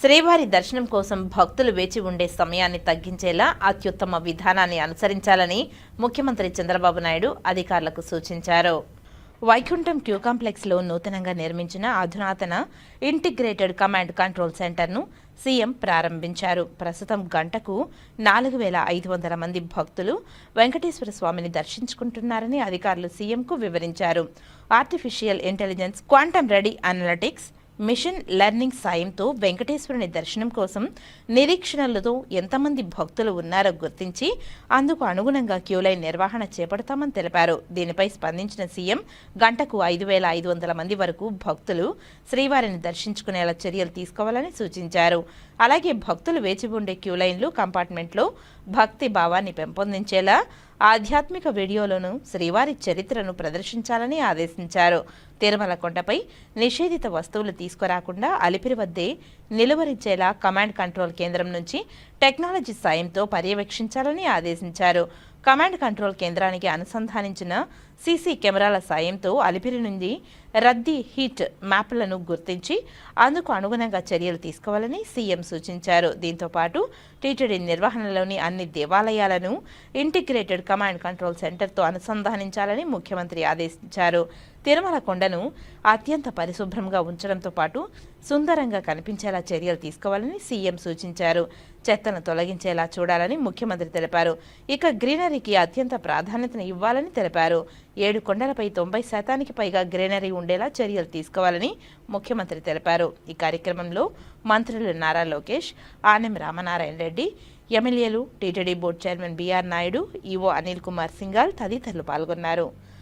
శ్రీవారి దర్శనం కోసం భక్తులు వేచి ఉండే సమయాన్ని తగ్గించేలా అత్యుత్తమ విధానాన్ని అనుసరించాలని ముఖ్యమంత్రి చంద్రబాబు నాయుడు అధికారులకు సూచించారు. వైకుంఠం క్యూ కాంప్లెక్స్లో నూతనంగా నిర్మించిన అధునాతన ఇంటిగ్రేటెడ్ కమాండ్ కంట్రోల్ సెంటర్ను సీఎం ప్రారంభించారు. ప్రస్తుతం గంటకు నాలుగు వేల ఐదు వందల మంది భక్తులు వెంకటేశ్వర స్వామిని దర్శించుకుంటున్నారని అధికారులు సీఎంకు వివరించారు. Artificial intelligence quantum ready analytics machine learning సాయంతో వెంకటేశ్వరుని దర్శనం కోసం నిరీక్షణలతో ఎంతమంది భక్తులు ఉన్నారో గుర్తించి అందుకు అనుగుణంగా క్యూలైన్ నిర్వహణ చేపడతామని తెలిపారు. దీనిపై స్పందించిన సీఎం గంటకు ఐదు వేల ఐదు వందల మంది వరకు భక్తులు శ్రీవారిని దర్శించుకునేలా చర్యలు తీసుకోవాలని సూచించారు. అలాగే భక్తులు వేచి ఉండే క్యూలైన్లు కంపార్ట్మెంట్లో భక్తి భావాన్ని పెంపొందించేలా ఆధ్యాత్మిక వీడియోలను శ్రీవారి చరిత్రను ప్రదర్శించాలని ఆదేశించారు. తిరుమల కొండపై నిషేధిత వస్తువులు తీసుకురాకుండా అలిపిరి వద్దే నిలువరించేలా కమాండ్ కంట్రోల్ కేంద్రం నుంచి టెక్నాలజీ సాయంతో పర్యవేక్షించాలని ఆదేశించారు. కమాండ్ కంట్రోల్ కేంద్రానికి అనుసంధానించిన సీసీ కెమెరాల సాయంతో అలిపిరి నుండి రద్దీ హీట్ మ్యాప్లను గుర్తించి అందుకు అనుగుణంగా చర్యలు తీసుకోవాలని సీఎం సూచించారు. దీంతో పాటు టీటీడీ నిర్వహణలోని అన్ని దేవాలయాలను ఇంటిగ్రేటెడ్ కమాండ్ కంట్రోల్ సెంటర్తో అనుసంధానించాలని ముఖ్యమంత్రి ఆదేశించారు. తిరుమల కొండను అత్యంత పరిశుభ్రంగా ఉంచడంతో పాటు సుందరంగా కనిపించేలా చర్యలు తీసుకోవాలని సీఎం సూచించారు. చెత్తను తొలగించేలా చూడాలని ముఖ్యమంత్రి తెలిపారు. ఇక గ్రీనరీకి అత్యంత ప్రాధాన్యతను ఇవ్వాలని తెలిపారు. ఏడు కొండలపై తొంభై శాతానికి పైగా గ్రీనరీ ఉండేలా చర్యలు తీసుకోవాలని ముఖ్యమంత్రి తెలిపారు. ఈ కార్యక్రమంలో మంత్రులు నారా లోకేష్ ఆనెం రామనారాయణ రెడ్డి ఎమ్మెల్యేలు TTD board chairman BR Naidu EO Anil Kumar Singhal తదితరులు పాల్గొన్నారు.